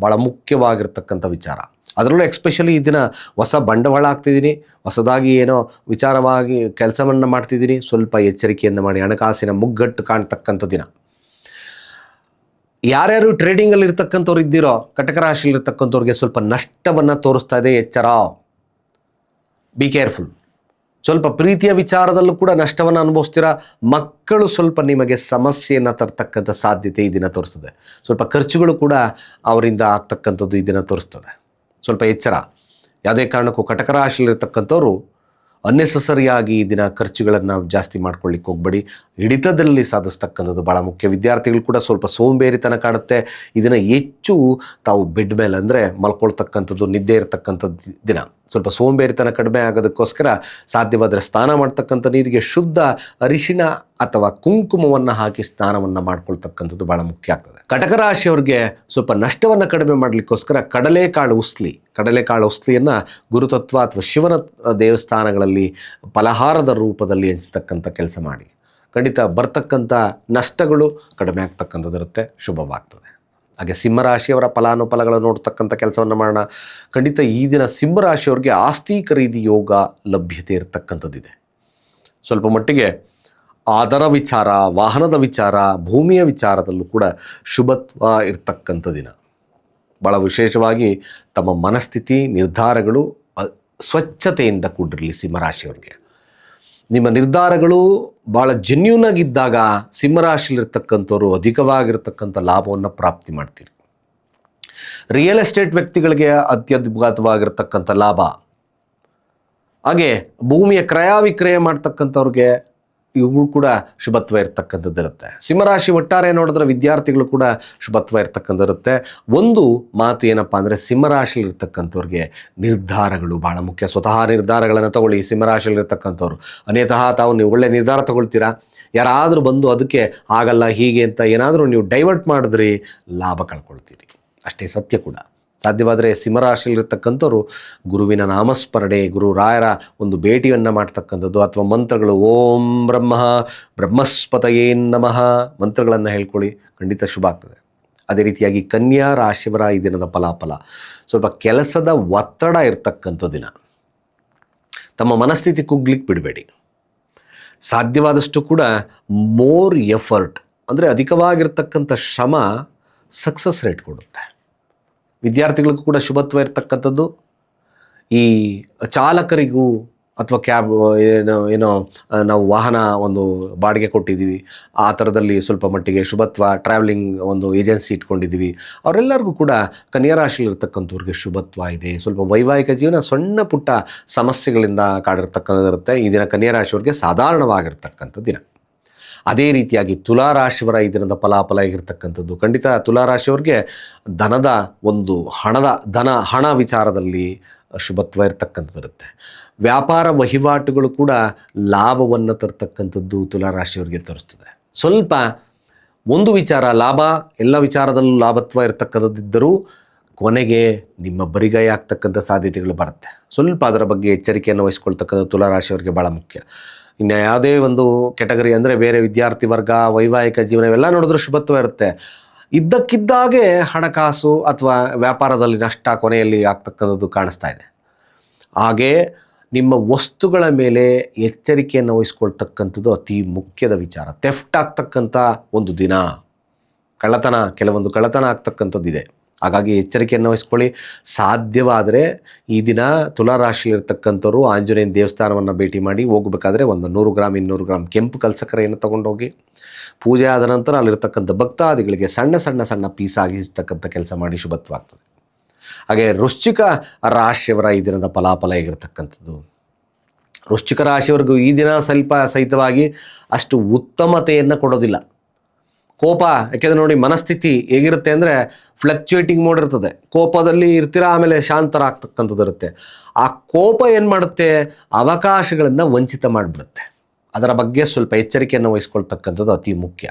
ಭಾಳ ಮುಖ್ಯವಾಗಿರ್ತಕ್ಕಂಥ ವಿಚಾರ. ಅದರಲ್ಲೂ ಎಕ್ಸ್ಪೆಷಲಿ ಈ ದಿನ ಹೊಸ ಬಂಡವಾಳ ಹಾಕ್ತಿದ್ದೀನಿ. ಹೊಸದಾಗಿ ಏನೋ ವಿಚಾರವಾಗಿ ಕೆಲಸವನ್ನು ಮಾಡ್ತಿದ್ದೀನಿ. ಸ್ವಲ್ಪ ಎಚ್ಚರಿಕೆಯನ್ನು ಮಾಡಿ ಹಣಕಾಸಿನ ಮುಗ್ಗಟ್ಟು ಕಾಣ್ತಕ್ಕಂಥ ದಿನ. ಯಾರ್ಯಾರು ಟ್ರೇಡಿಂಗಲ್ಲಿ ಇರ್ತಕ್ಕಂಥವ್ರು ಇದ್ದೀರೋ, ಕಟಕ ರಾಶಿಯಲ್ಲಿ ಇರ್ತಕ್ಕಂಥವ್ರಿಗೆ ಸ್ವಲ್ಪ ನಷ್ಟವನ್ನು ತೋರಿಸ್ತಾ ಇದೆ ಎಚ್ಚರ. ಬಿ ಕೇರ್ಫುಲ್ ಸ್ವಲ್ಪ ಪ್ರೀತಿಯ ವಿಚಾರದಲ್ಲೂ ಕೂಡ ನಷ್ಟವನ್ನು ಅನುಭವಿಸ್ತೀರಾ? ಮಕ್ಕಳು ಸ್ವಲ್ಪ ನಿಮಗೆ ಸಮಸ್ಯೆಯನ್ನು ತರ್ತಕ್ಕಂಥ ಸಾಧ್ಯತೆ ಈ ದಿನ ತೋರಿಸ್ತದೆ. ಸ್ವಲ್ಪ ಖರ್ಚುಗಳು ಕೂಡ ಅವರಿಂದ ಆಗ್ತಕ್ಕಂಥದ್ದು ಈ ದಿನ ತೋರಿಸ್ತದೆ. ಸ್ವಲ್ಪ ಎಚ್ಚರ ಯಾವುದೇ ಕಾರಣಕ್ಕೂ ಕಟಕ ರಾಶಿಯಲ್ಲಿರ್ತಕ್ಕಂಥವ್ರು ಅನ್ನೆಸಸರಿಯಾಗಿ ಈ ದಿನ ಖರ್ಚುಗಳನ್ನು ಜಾಸ್ತಿ ಮಾಡ್ಕೊಳ್ಳಿಕ್ಕೆ ಹೋಗ್ಬೇಡಿ. ಹಿಡಿತದಲ್ಲಿ ಸಾಧಿಸ್ತಕ್ಕಂಥದ್ದು ಭಾಳ ಮುಖ್ಯ. ವಿದ್ಯಾರ್ಥಿಗಳು ಕೂಡ ಸ್ವಲ್ಪ ಸೋಂಬೇರಿತನ ಕಾಣುತ್ತೆ ಇದನ್ನು ಹೆಚ್ಚು ತಾವು ಬೆಡ್ ಮೇಲೆ ಅಂದರೆ ಮಲ್ಕೊಳ್ತಕ್ಕಂಥದ್ದು, ನಿದ್ದೆ ಇರತಕ್ಕಂಥದ್ದು ದಿನ. ಸ್ವಲ್ಪ ಸೋಂಬೇರಿತನ ಕಡಿಮೆ ಆಗೋದಕ್ಕೋಸ್ಕರ ಸಾಧ್ಯವಾದರೆ ಸ್ನಾನ ಮಾಡ್ತಕ್ಕಂಥ ನೀರಿಗೆ ಶುದ್ಧ ಅರಿಶಿಣ ಅಥವಾ ಕುಂಕುಮವನ್ನು ಹಾಕಿ ಸ್ನಾನವನ್ನು ಮಾಡ್ಕೊಳ್ತಕ್ಕಂಥದ್ದು ಭಾಳ ಮುಖ್ಯ ಆಗ್ತದೆ. ಕಟಕ ರಾಶಿಯವ್ರಿಗೆ ಸ್ವಲ್ಪ ನಷ್ಟವನ್ನು ಕಡಿಮೆ ಮಾಡಲಿಕ್ಕೋಸ್ಕರ ಕಡಲೆಕಾಳು ಉಸ್ಲಿ. ಕಡಲೆಕಾಳು ಔಷಧಿಯನ್ನು ಗುರುತತ್ವ ಅಥವಾ ಶಿವನ ದೇವಸ್ಥಾನಗಳಲ್ಲಿ ಫಲಹಾರದ ರೂಪದಲ್ಲಿ ಹಂಚತಕ್ಕಂಥ ಕೆಲಸ ಮಾಡಿ. ಖಂಡಿತ ಬರ್ತಕ್ಕಂಥ ನಷ್ಟಗಳು ಕಡಿಮೆ ಆಗ್ತಕ್ಕಂಥದ್ದಿರುತ್ತೆ ಶುಭವಾಗ್ತದೆ. ಹಾಗೆ ಸಿಂಹರಾಶಿಯವರ ಫಲಾನುಫಲಗಳನ್ನು ನೋಡ್ತಕ್ಕಂಥ ಕೆಲಸವನ್ನು ಮಾಡೋಣ. ಖಂಡಿತ ಈ ದಿನ ಸಿಂಹರಾಶಿಯವ್ರಿಗೆ ಆಸ್ತಿ ಖರೀದಿ ಯೋಗ ಲಭ್ಯತೆ ಇರತಕ್ಕಂಥದ್ದಿದೆ. ಸ್ವಲ್ಪ ಮಟ್ಟಿಗೆ ಆದರ ವಿಚಾರ, ವಾಹನದ ವಿಚಾರ, ಭೂಮಿಯ ವಿಚಾರದಲ್ಲೂ ಕೂಡ ಶುಭತ್ವ ಇರತಕ್ಕಂಥ ದಿನ. ಭಾಳ ವಿಶೇಷವಾಗಿ ತಮ್ಮ ಮನಸ್ಥಿತಿ, ನಿರ್ಧಾರಗಳು ಸ್ವಚ್ಛತೆಯಿಂದ ಕೂಡಿರಲಿ ಸಿಂಹರಾಶಿಯವ್ರಿಗೆ. ನಿಮ್ಮ ನಿರ್ಧಾರಗಳು ಭಾಳ ಜೆನ್ಯೂನಾಗಿದ್ದಾಗ ಸಿಂಹರಾಶಿಲಿರ್ತಕ್ಕಂಥವ್ರು ಅಧಿಕವಾಗಿರ್ತಕ್ಕಂಥ ಲಾಭವನ್ನು ಪ್ರಾಪ್ತಿ ಮಾಡ್ತೀರಿ. ರಿಯಲ್ ಎಸ್ಟೇಟ್ ವ್ಯಕ್ತಿಗಳಿಗೆ ಅತ್ಯದ್ಭುತವಾಗಿರ್ತಕ್ಕಂಥ ಲಾಭ. ಹಾಗೆ ಭೂಮಿಯ ಕ್ರಯ ವಿಕ್ರಯ ಮಾಡ್ತಕ್ಕಂಥವ್ರಿಗೆ ಇವು ಕೂಡ ಶುಭತ್ವ ಇರ್ತಕ್ಕಂಥದ್ದು ಇರುತ್ತೆ. ಸಿಂಹರಾಶಿ ಒಟ್ಟಾರೆ ನೋಡಿದ್ರೆ ವಿದ್ಯಾರ್ಥಿಗಳು ಕೂಡ ಶುಭತ್ವ ಇರ್ತಕ್ಕಂಥ ಇರುತ್ತೆ. ಒಂದು ಮಾತು ಏನಪ್ಪ ಅಂದರೆ ಸಿಂಹರಾಶಿಲಿರ್ತಕ್ಕಂಥವ್ರಿಗೆ ನಿರ್ಧಾರಗಳು ಭಾಳ ಮುಖ್ಯ. ಸ್ವತಃ ನಿರ್ಧಾರಗಳನ್ನು ತಗೊಳ್ಳಿ. ಸಿಂಹರಾಶಿಲಿರ್ತಕ್ಕಂಥವ್ರು ಅನೇತಃ ತಾವು ನೀವು ಒಳ್ಳೆ ನಿರ್ಧಾರ ತಗೊಳ್ತೀರಾ? ಯಾರಾದರೂ ಬಂದು ಅದಕ್ಕೆ ಆಗಲ್ಲ, ಹೀಗೆ ಅಂತ ಏನಾದರೂ ನೀವು ಡೈವರ್ಟ್ ಮಾಡಿದ್ರಿ ಲಾಭ ಕಳ್ಕೊಳ್ತೀರಿ. ಅಷ್ಟೇ ಸತ್ಯ ಕೂಡ. ಸಾಧ್ಯವಾದರೆ ಸಿಂಹರಾಶಿಯಲ್ಲಿರ್ತಕ್ಕಂಥವ್ರು ಗುರುವಿನ ನಾಮಸ್ಮರಣೆ, ಗುರು ರಾಯರ ಒಂದು ಭೇಟಿಯನ್ನು ಮಾಡ್ತಕ್ಕಂಥದ್ದು ಅಥವಾ ಮಂತ್ರಗಳು, ಓಂ ಬ್ರಹ್ಮ, ಬ್ರಹ್ಮಸ್ಪತಯೇ ನಮಃ ಮಂತ್ರಗಳನ್ನು ಹೇಳ್ಕೊಳ್ಳಿ, ಖಂಡಿತ ಶುಭ ಆಗ್ತದೆ. ಅದೇ ರೀತಿಯಾಗಿ ಕನ್ಯಾ ರಾಶಿವರ ಈ ದಿನದ ಫಲಾಫಲ. ಸ್ವಲ್ಪ ಕೆಲಸದ ಒತ್ತಡ ಇರ್ತಕ್ಕಂಥ ದಿನ. ತಮ್ಮ ಮನಸ್ಥಿತಿ ಕುಗ್ಲಿಕ್ಕೆ ಬಿಡಬೇಡಿ. ಸಾಧ್ಯವಾದಷ್ಟು ಕೂಡ ಮೋರ್ ಎಫರ್ಟ್, ಅಂದರೆ ಅಧಿಕವಾಗಿರ್ತಕ್ಕಂಥ ಶ್ರಮ ಸಕ್ಸಸ್ ರೇಟ್ ಕೊಡುತ್ತೆ. ವಿದ್ಯಾರ್ಥಿಗಳಿಗೂ ಕೂಡ ಶುಭತ್ವ ಇರತಕ್ಕಂಥದ್ದು. ಈ ಚಾಲಕರಿಗೂ ಅಥವಾ ಕ್ಯಾಬ್, ಏನೋ ಏನೋ ನಾವು ವಾಹನ ಒಂದು ಬಾಡಿಗೆ ಕೊಟ್ಟಿದ್ದೀವಿ. ಆ ಥರದಲ್ಲಿ ಸ್ವಲ್ಪ ಮಟ್ಟಿಗೆ ಶುಭತ್ವ ಟ್ರಾವೆಲಿಂಗ್ ಒಂದು ಏಜೆನ್ಸಿ ಇಟ್ಕೊಂಡಿದ್ದೀವಿ. ಅವರೆಲ್ಲರಿಗೂ ಕೂಡ ಕನ್ಯರಾಶಿಲಿರ್ತಕ್ಕಂಥವ್ರಿಗೆ ಶುಭತ್ವ ಇದೆ. ಸ್ವಲ್ಪ ವೈವಾಹಿಕ ಜೀವನ ಸಣ್ಣ ಪುಟ್ಟ ಸಮಸ್ಯೆಗಳಿಂದ ಕಾಡಿರ್ತಕ್ಕಂಥದ್ದಿರುತ್ತೆ ಈ ದಿನ ಕನ್ಯಾರಾಶಿಯವ್ರಿಗೆ ಸಾಧಾರಣವಾಗಿರ್ತಕ್ಕಂಥ ದಿನ. ಅದೇ ರೀತಿಯಾಗಿ ತುಲಾರಾಶಿಯವರ ಇದರಿಂದ ಫಲಾಫಲ ಆಗಿರ್ತಕ್ಕಂಥದ್ದು. ಖಂಡಿತ ತುಲಾರಾಶಿಯವ್ರಿಗೆ ಧನದ ಒಂದು ಹಣದ, ಧನ ಹಣ ವಿಚಾರದಲ್ಲಿ ಶುಭತ್ವ ಇರತಕ್ಕಂಥದ್ದು ಇರುತ್ತೆ. ವ್ಯಾಪಾರ ವಹಿವಾಟುಗಳು ಕೂಡ ಲಾಭವನ್ನು ತರ್ತಕ್ಕಂಥದ್ದು ತುಲಾರಾಶಿಯವರಿಗೆ ತೋರಿಸ್ತದೆ. ಸ್ವಲ್ಪ ಒಂದು ವಿಚಾರ, ಲಾಭ, ಎಲ್ಲ ವಿಚಾರದಲ್ಲೂ ಲಾಭತ್ವ ಇರತಕ್ಕಂಥದ್ದಿದ್ದರೂ ಕೊನೆಗೆ ನಿಮ್ಮ ಬರಿಗೈ ಆಗ್ತಕ್ಕಂಥ ಸಾಧ್ಯತೆಗಳು ಬರುತ್ತೆ. ಸ್ವಲ್ಪ ಅದರ ಬಗ್ಗೆ ಎಚ್ಚರಿಕೆಯನ್ನು ವಹಿಸ್ಕೊಳ್ತಕ್ಕಂಥ ತುಲಾರಾಶಿಯವರಿಗೆ ಭಾಳ ಮುಖ್ಯ. ಇನ್ನು ಯಾವುದೇ ಒಂದು ಕೆಟಗರಿ ಅಂದರೆ ಬೇರೆ ವಿದ್ಯಾರ್ಥಿ ವರ್ಗ, ವೈವಾಹಿಕ ಜೀವನ ಇವೆಲ್ಲ ನೋಡಿದ್ರೆ ಶುಭತ್ವ ಇರುತ್ತೆ. ಇದ್ದಕ್ಕಿದ್ದಾಗೆ ಹಣಕಾಸು ಅಥವಾ ವ್ಯಾಪಾರದಲ್ಲಿ ನಷ್ಟ ಕೊನೆಯಲ್ಲಿ ಆಗ್ತಕ್ಕಂಥದ್ದು ಕಾಣಿಸ್ತಾ ಇದೆ. ಹಾಗೆ ನಿಮ್ಮ ವಸ್ತುಗಳ ಮೇಲೆ ಎಚ್ಚರಿಕೆಯನ್ನು ವಹಿಸ್ಕೊಳ್ತಕ್ಕಂಥದ್ದು ಅತಿ ಮುಖ್ಯದ ವಿಚಾರ. ತೆಫ್ಟ್ ಆಗ್ತಕ್ಕಂಥ ಒಂದು ದಿನ. ಕಳ್ಳತನ, ಕೆಲವೊಂದು ಕಳ್ಳತನ ಆಗ್ತಕ್ಕಂಥದ್ದಿದೆ. ಹಾಗಾಗಿ ಎಚ್ಚರಿಕೆಯನ್ನು ವಹಿಸ್ಕೊಳ್ಳಿ. ಸಾಧ್ಯವಾದರೆ ಈ ದಿನ ತುಲಾರಾಶಿಯಲ್ಲಿರ್ತಕ್ಕಂಥವ್ರು ಆಂಜನೇಯನ ದೇವಸ್ಥಾನವನ್ನು ಭೇಟಿ ಮಾಡಿ ಹೋಗಬೇಕಾದ್ರೆ ಒಂದು ನೂರು ಗ್ರಾಮ್ ಇನ್ನೂರು ಗ್ರಾಮ್ ಕೆಂಪು ಕಲ್ಸಕ್ಕರೆಯನ್ನು ತಗೊಂಡೋಗಿ. ಪೂಜೆ ಆದ ನಂತರ ಅಲ್ಲಿರ್ತಕ್ಕಂಥ ಭಕ್ತಾದಿಗಳಿಗೆ ಸಣ್ಣ ಸಣ್ಣ ಸಣ್ಣ ಪೀಸ್ ಆಗಿಸ್ತಕ್ಕಂಥ ಕೆಲಸ ಮಾಡಿ ಶುಭತ್ವಾಗ್ತದೆ. ಹಾಗೆ ವೃಶ್ಚಿಕ ರಾಶಿಯವರ ಈ ದಿನದ ಫಲಾಫಲ ಹೇಗಿರ್ತಕ್ಕಂಥದ್ದು? ವೃಶ್ಚಿಕ ರಾಶಿಯವರೆಗೂ ಈ ದಿನ ಸ್ವಲ್ಪ ಸಹಿತವಾಗಿ ಅಷ್ಟು ಉತ್ತಮತೆಯನ್ನು ಕೊಡೋದಿಲ್ಲ. ಕೋಪ, ಯಾಕೆಂದ್ರೆ ನೋಡಿ ಮನಸ್ಥಿತಿ ಹೇಗಿರುತ್ತೆ ಅಂದರೆ ಫ್ಲಕ್ಚುಯೇಟಿಂಗ್ ಮೋಡ್ ಇರ್ತದೆ. ಕೋಪದಲ್ಲಿ ಇರ್ತೀರಾ, ಆಮೇಲೆ ಶಾಂತರಾಗ್ತಕ್ಕಂಥದ್ದು ಇರುತ್ತೆ. ಆ ಕೋಪ ಏನು ಮಾಡುತ್ತೆ? ಅವಕಾಶಗಳನ್ನು ವಂಚಿತ ಮಾಡಿಬಿಡುತ್ತೆ. ಅದರ ಬಗ್ಗೆ ಸ್ವಲ್ಪ ಎಚ್ಚರಿಕೆಯನ್ನು ವಹಿಸ್ಕೊಳ್ತಕ್ಕಂಥದ್ದು ಅತಿ ಮುಖ್ಯ.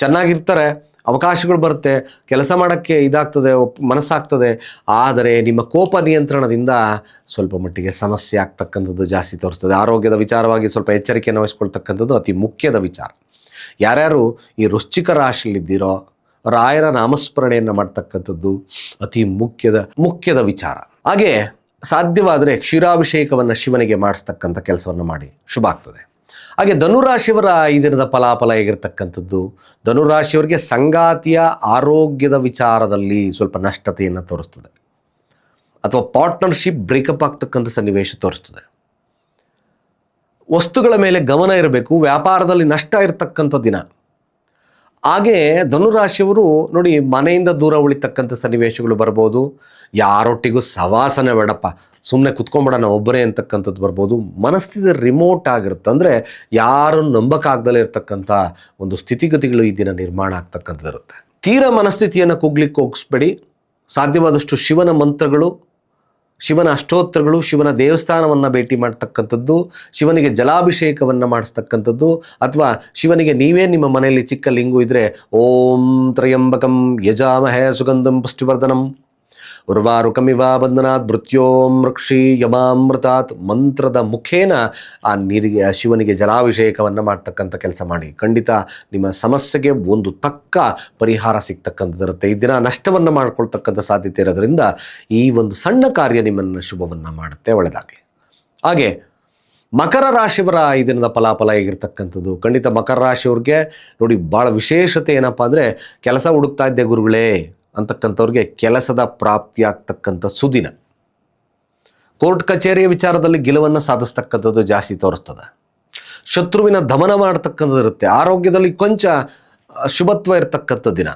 ಚೆನ್ನಾಗಿರ್ತಾರೆ, ಅವಕಾಶಗಳು ಬರುತ್ತೆ, ಕೆಲಸ ಮಾಡೋಕ್ಕೆ ಇದಾಗ್ತದೆ ಮನಸ್ಸಾಗ್ತದೆ, ಆದರೆ ನಿಮ್ಮ ಕೋಪ ನಿಯಂತ್ರಣದಿಂದ ಸ್ವಲ್ಪ ಮಟ್ಟಿಗೆ ಸಮಸ್ಯೆ ಆಗ್ತಕ್ಕಂಥದ್ದು ಜಾಸ್ತಿ ತೋರಿಸ್ತದೆ. ಆರೋಗ್ಯದ ವಿಚಾರವಾಗಿ ಸ್ವಲ್ಪ ಎಚ್ಚರಿಕೆಯನ್ನು ವಹಿಸ್ಕೊಳ್ತಕ್ಕಂಥದ್ದು ಅತಿ ಮುಖ್ಯದ ವಿಚಾರ. ಯಾರ್ಯಾರು ಈ ವೃಶ್ಚಿಕ ರಾಶಿಯಲ್ಲಿದ್ದೀರೋ ರಾಯರ ನಾಮಸ್ಮರಣೆಯನ್ನು ಮಾಡ್ತಕ್ಕಂಥದ್ದು ಅತಿ ಮುಖ್ಯದ ಮುಖ್ಯದ ವಿಚಾರ. ಹಾಗೆ ಸಾಧ್ಯವಾದರೆ ಕ್ಷೀರಾಭಿಷೇಕವನ್ನು ಶಿವನಿಗೆ ಮಾಡಿಸ್ತಕ್ಕಂಥ ಕೆಲಸವನ್ನು ಮಾಡಿ. ಶುಭ ಆಗ್ತದೆ. ಹಾಗೆ ಧನುರಾಶಿಯವರ ಈ ದಿನದ ಫಲಾಫಲ ಹೇಗಿರ್ತಕ್ಕಂಥದ್ದು? ಧನುರಾಶಿಯವರಿಗೆ ಸಂಗಾತಿಯ ಆರೋಗ್ಯದ ವಿಚಾರದಲ್ಲಿ ಸ್ವಲ್ಪ ನಷ್ಟತೆಯನ್ನು ತೋರಿಸ್ತದೆ. ಅಥವಾ ಪಾರ್ಟ್ನರ್ಶಿಪ್ ಬ್ರೇಕಪ್ ಆಗ್ತಕ್ಕಂಥ ಸನ್ನಿವೇಶ ತೋರಿಸ್ತದೆ. ವಸ್ತುಗಳ ಮೇಲೆ ಗಮನ ಇರಬೇಕು, ವ್ಯಾಪಾರದಲ್ಲಿ ನಷ್ಟ ಇರತಕ್ಕಂಥ ದಿನ. ಹಾಗೆ ಧನುರಾಶಿಯವರು ನೋಡಿ ಮನೆಯಿಂದ ದೂರ ಉಳಿತಕ್ಕಂಥ ಸನ್ನಿವೇಶಗಳು ಬರ್ಬೋದು. ಯಾರೊಟ್ಟಿಗೂ ಸವಾಸನೆ ಬೇಡಪ್ಪ ಸುಮ್ಮನೆ ಕುತ್ಕೊಂಡ್ಬಿಡೋಣ ಒಬ್ಬರೇ ಅಂತಕ್ಕಂಥದ್ದು ಬರ್ಬೋದು. ಮನಸ್ಥಿತಿ ರಿಮೋಟ್ ಆಗಿರುತ್ತೆ. ಅಂದರೆ ಯಾರು ನಂಬಕ್ಕಾಗ್ದಲೇ ಇರತಕ್ಕಂಥ ಒಂದು ಸ್ಥಿತಿಗತಿಗಳು ಈ ದಿನ ನಿರ್ಮಾಣ ಆಗ್ತಕ್ಕಂಥದ್ದು ಇರುತ್ತೆ ತೀರ ಮನಸ್ಥಿತಿಯನ್ನು ಕುಗ್ಲಿಕ್ಕೆ ಹೋಗಿಸ್ಬೇಡಿ. ಸಾಧ್ಯವಾದಷ್ಟು ಶಿವನ ಮಂತ್ರಗಳು ಶಿವನ ಅಷ್ಟೋತ್ತರಗಳು ಶಿವನ ದೇವಸ್ಥಾನವನ್ನು ಭೇಟಿ ಮಾಡ್ತಕ್ಕಂಥದ್ದು, ಶಿವನಿಗೆ ಜಲಾಭಿಷೇಕವನ್ನು ಮಾಡಿಸ್ತಕ್ಕಂಥದ್ದು, ಅಥವಾ ಶಿವನಿಗೆ ನೀವೇ ನಿಮ್ಮ ಮನೆಯಲ್ಲಿ ಚಿಕ್ಕ ಲಿಂಗು ಇದ್ದರೆ ಓಂ ತ್ರಯಂಬಕಂ ಯಜಾಮಹೇ ಸುಗಂಧಂ ಪುಷ್ಟಿವರ್ಧನಂ. ಉರ್ವಾರುಕಮಿವ ಬಂಧನಾತ್ ಮೃತ್ಯೋಂ ರಕ್ಷಿ ಯಮಾಮೃತಾತ್ ಮಂತ್ರದ ಮುಖೇನ ಆ ನೀರಿಗೆ ಶಿವನಿಗೆ ಜಲಾಭಿಷೇಕವನ್ನು ಮಾಡ್ತಕ್ಕಂಥ ಕೆಲಸ ಮಾಡಿ. ಖಂಡಿತ ನಿಮ್ಮ ಸಮಸ್ಯೆಗೆ ಒಂದು ತಕ್ಕ ಪರಿಹಾರ ಸಿಗ್ತಕ್ಕಂಥದ್ದಿರುತ್ತೆ. ಈ ದಿನ ನಷ್ಟವನ್ನು ಮಾಡ್ಕೊಳ್ತಕ್ಕಂಥ ಸಾಧ್ಯತೆ ಇರೋದ್ರಿಂದ ಈ ಒಂದು ಸಣ್ಣ ಕಾರ್ಯ ನಿಮ್ಮನ್ನು ಶುಭವನ್ನು ಮಾಡುತ್ತೆ ಒಳ್ಳೆಯದಾಗಲಿ ಹಾಗೆ ಮಕರ ರಾಶಿಯವರ ಈ ದಿನದ ಫಲಾಫಲ ಹೇಗಿರ್ತಕ್ಕಂಥದ್ದು? ಖಂಡಿತ ಮಕರ ರಾಶಿಯವ್ರಿಗೆ ನೋಡಿ, ಭಾಳ ವಿಶೇಷತೆ ಏನಪ್ಪ ಅಂದರೆ ಕೆಲಸ ಹುಡುಕ್ತಾ ಇದ್ದೆ ಗುರುಗಳೇ. ಅಂತಕ್ಕಂಥವ್ರಿಗೆ ಕೆಲಸದ ಪ್ರಾಪ್ತಿಯಾಗ್ತಕ್ಕಂಥ ಸುದಿನ. ಕೋರ್ಟ್ ಕಚೇರಿಯ ವಿಚಾರದಲ್ಲಿ ಗೆಲುವನ್ನು ಸಾಧಿಸ್ತಕ್ಕಂಥದ್ದು ಜಾಸ್ತಿ ತೋರಿಸ್ತದೆ. ಶತ್ರುವಿನ ದಮನ ಮಾಡ್ತಕ್ಕಂಥದ್ದು ಇರುತ್ತೆ. ಆರೋಗ್ಯದಲ್ಲಿ ಕೊಂಚ ಶುಭತ್ವ ಇರತಕ್ಕಂಥ ದಿನ.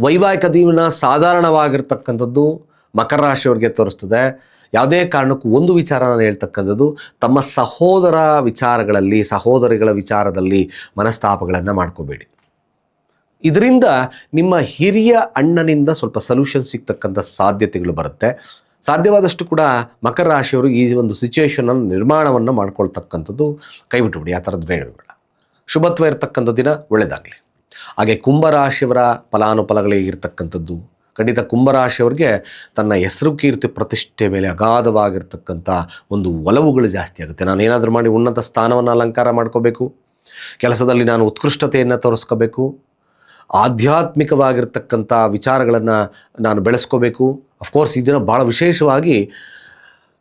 ವೈವಾಹಿಕ ಜೀವನ ಸಾಧಾರಣವಾಗಿರ್ತಕ್ಕಂಥದ್ದು ಮಕರ ರಾಶಿಯವ್ರಿಗೆ ತೋರಿಸ್ತದೆ. ಯಾವುದೇ ಕಾರಣಕ್ಕೂ ಒಂದು ವಿಚಾರ ನಾನು ಹೇಳ್ತಕ್ಕಂಥದ್ದು, ತಮ್ಮ ಸಹೋದರ ವಿಚಾರಗಳಲ್ಲಿ, ಸಹೋದರಿಗಳ ವಿಚಾರದಲ್ಲಿ ಮನಸ್ತಾಪಗಳನ್ನು ಮಾಡ್ಕೋಬೇಡಿ. ಇದರಿಂದ ನಿಮ್ಮ ಹಿರಿಯ ಅಣ್ಣನಿಂದ ಸ್ವಲ್ಪ ಸೊಲ್ಯೂಷನ್ ಸಿಗ್ತಕ್ಕಂಥ ಸಾಧ್ಯತೆಗಳು ಬರುತ್ತೆ. ಸಾಧ್ಯವಾದಷ್ಟು ಕೂಡ ಮಕರ ರಾಶಿಯವರು ಈ ಒಂದು ಸಿಚುವೇಶನನ್ನು ನಿರ್ಮಾಣವನ್ನು ಮಾಡ್ಕೊಳ್ತಕ್ಕಂಥದ್ದು ಕೈಬಿಟ್ಟುಬಿಡಿ ಆ ಥರದ್ದು ಬೇಡ ಶುಭತ್ವ ಇರತಕ್ಕಂಥ ದಿನ ಒಳ್ಳೆಯದಾಗಲಿ ಹಾಗೆ ಕುಂಭರಾಶಿಯವರ ಫಲಾನುಫಲಗಳಿಗೆ ಇರ್ತಕ್ಕಂಥದ್ದು. ಖಂಡಿತ ಕುಂಭರಾಶಿಯವರಿಗೆ ತನ್ನ ಹೆಸರು ಕೀರ್ತಿ ಪ್ರತಿಷ್ಠೆ ಮೇಲೆ ಅಗಾಧವಾಗಿರ್ತಕ್ಕಂಥ ಒಂದು ಒಲವುಗಳು ಜಾಸ್ತಿ ಆಗುತ್ತೆ. ನಾನು ಏನಾದರೂ ಮಾಡಿ ಉನ್ನತ ಸ್ಥಾನವನ್ನು ಅಲಂಕಾರ ಮಾಡ್ಕೋಬೇಕು. ಕೆಲಸದಲ್ಲಿ ನಾನು ಉತ್ಕೃಷ್ಟತೆಯನ್ನು ತೋರಿಸ್ಕೋಬೇಕು. ಆಧ್ಯಾತ್ಮಿಕವಾಗಿರ್ತಕ್ಕಂಥ ವಿಚಾರಗಳನ್ನು ನಾನು ಬೆಳೆಸ್ಕೋಬೇಕು. ಅಫ್ಕೋರ್ಸ್ ಇದನ್ನು ಭಾಳ ವಿಶೇಷವಾಗಿ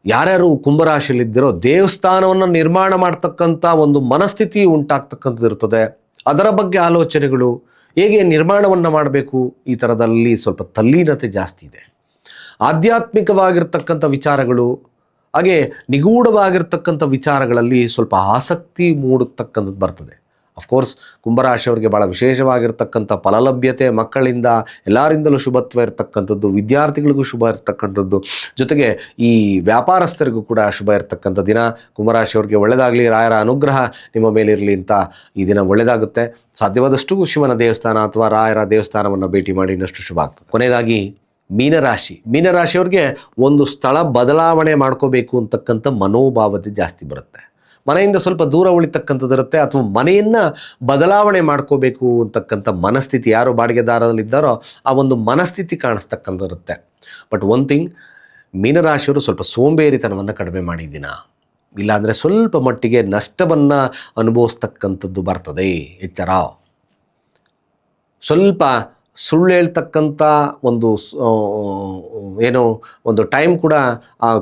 ಯಾರ್ಯಾರು ಕುಂಭರಾಶಿಯಲ್ಲಿದ್ದಿರೋ ದೇವಸ್ಥಾನವನ್ನು ನಿರ್ಮಾಣ ಮಾಡ್ತಕ್ಕಂಥ ಒಂದು ಮನಸ್ಥಿತಿ ಉಂಟಾಗ್ತಕ್ಕಂಥದ್ದು ಇರ್ತದೆ. ಅದರ ಬಗ್ಗೆ ಆಲೋಚನೆಗಳು, ಹೇಗೆ ನಿರ್ಮಾಣವನ್ನು ಮಾಡಬೇಕು, ಈ ಥರದಲ್ಲಿ ಸ್ವಲ್ಪ ತಲ್ಲೀನತೆ ಜಾಸ್ತಿ ಇದೆ. ಆಧ್ಯಾತ್ಮಿಕವಾಗಿರ್ತಕ್ಕಂಥ ವಿಚಾರಗಳು, ಹಾಗೆ ನಿಗೂಢವಾಗಿರ್ತಕ್ಕಂಥ ವಿಚಾರಗಳಲ್ಲಿ ಸ್ವಲ್ಪ ಆಸಕ್ತಿ ಮೂಡತಕ್ಕಂಥದ್ದು ಬರ್ತದೆ. ಅಫ್ಕೋರ್ಸ್ ಕುಂಭರಾಶಿಯವರಿಗೆ ಭಾಳ ವಿಶೇಷವಾಗಿರ್ತಕ್ಕಂಥ ಫಲಲಭ್ಯತೆ, ಮಕ್ಕಳಿಂದ ಎಲ್ಲರಿಂದಲೂ ಶುಭತ್ವ ಇರತಕ್ಕಂಥದ್ದು, ವಿದ್ಯಾರ್ಥಿಗಳಿಗೂ ಶುಭ ಇರತಕ್ಕಂಥದ್ದು, ಜೊತೆಗೆ ಈ ವ್ಯಾಪಾರಸ್ಥರಿಗೂ ಕೂಡ ಶುಭ ಇರತಕ್ಕಂಥ ದಿನ. ಕುಂಭರಾಶಿಯವರಿಗೆ ಒಳ್ಳೆಯದಾಗಲಿ ರಾಯರ ಅನುಗ್ರಹ ನಿಮ್ಮ ಮೇಲಿರಲಿ ಅಂತ ಈ ದಿನ ಒಳ್ಳೆಯದಾಗುತ್ತೆ ಸಾಧ್ಯವಾದಷ್ಟು ಶಿವನ ದೇವಸ್ಥಾನ ಅಥವಾ ರಾಯರ ದೇವಸ್ಥಾನವನ್ನು ಭೇಟಿ ಮಾಡಿ ಇನ್ನಷ್ಟು ಶುಭ ಆಗ್ತದೆ. ಕೊನೆಯದಾಗಿ, ಮೀನರಾಶಿ. ಮೀನರಾಶಿಯವ್ರಿಗೆ ಒಂದು ಸ್ಥಳ ಬದಲಾವಣೆ ಮಾಡ್ಕೋಬೇಕು ಅಂತಕ್ಕಂಥ ಮನೋಭಾವತೆ ಜಾಸ್ತಿ ಬರುತ್ತೆ. ಮನೆಯಿಂದ ಸ್ವಲ್ಪ ದೂರ ಉಳಿತಕ್ಕಂಥದ್ದಿರುತ್ತೆ ಅಥವಾ ಮನೆಯನ್ನು ಬದಲಾವಣೆ ಮಾಡ್ಕೋಬೇಕು ಅಂತಕ್ಕಂಥ ಮನಸ್ಥಿತಿ ಯಾರು ಬಾಡಿಗೆದಾರದಲ್ಲಿದ್ದಾರೋ ಆ ಒಂದು ಮನಸ್ಥಿತಿ ಕಾಣಿಸ್ತಕ್ಕಂಥದ್ದಿರುತ್ತೆ ಬಟ್ ಒನ್ ಥಿಂಗ್ ಮೀನರಾಶಿಯವರು ಸ್ವಲ್ಪ ಸೋಂಬೇರಿತನವನ್ನು ಕಡಿಮೆ ಮಾಡಿದ್ದೀನ? ಇಲ್ಲಾಂದರೆ ಸ್ವಲ್ಪ ಮಟ್ಟಿಗೆ ನಷ್ಟವನ್ನು ಅನುಭವಿಸ್ತಕ್ಕಂಥದ್ದು ಬರ್ತದೆ, ಎಚ್ಚರ? ಸ್ವಲ್ಪ ಸುಳ್ಳು ಹೇಳ್ತಕ್ಕಂಥ ಒಂದು ಏನು ಒಂದು ಟೈಮ್ ಕೂಡ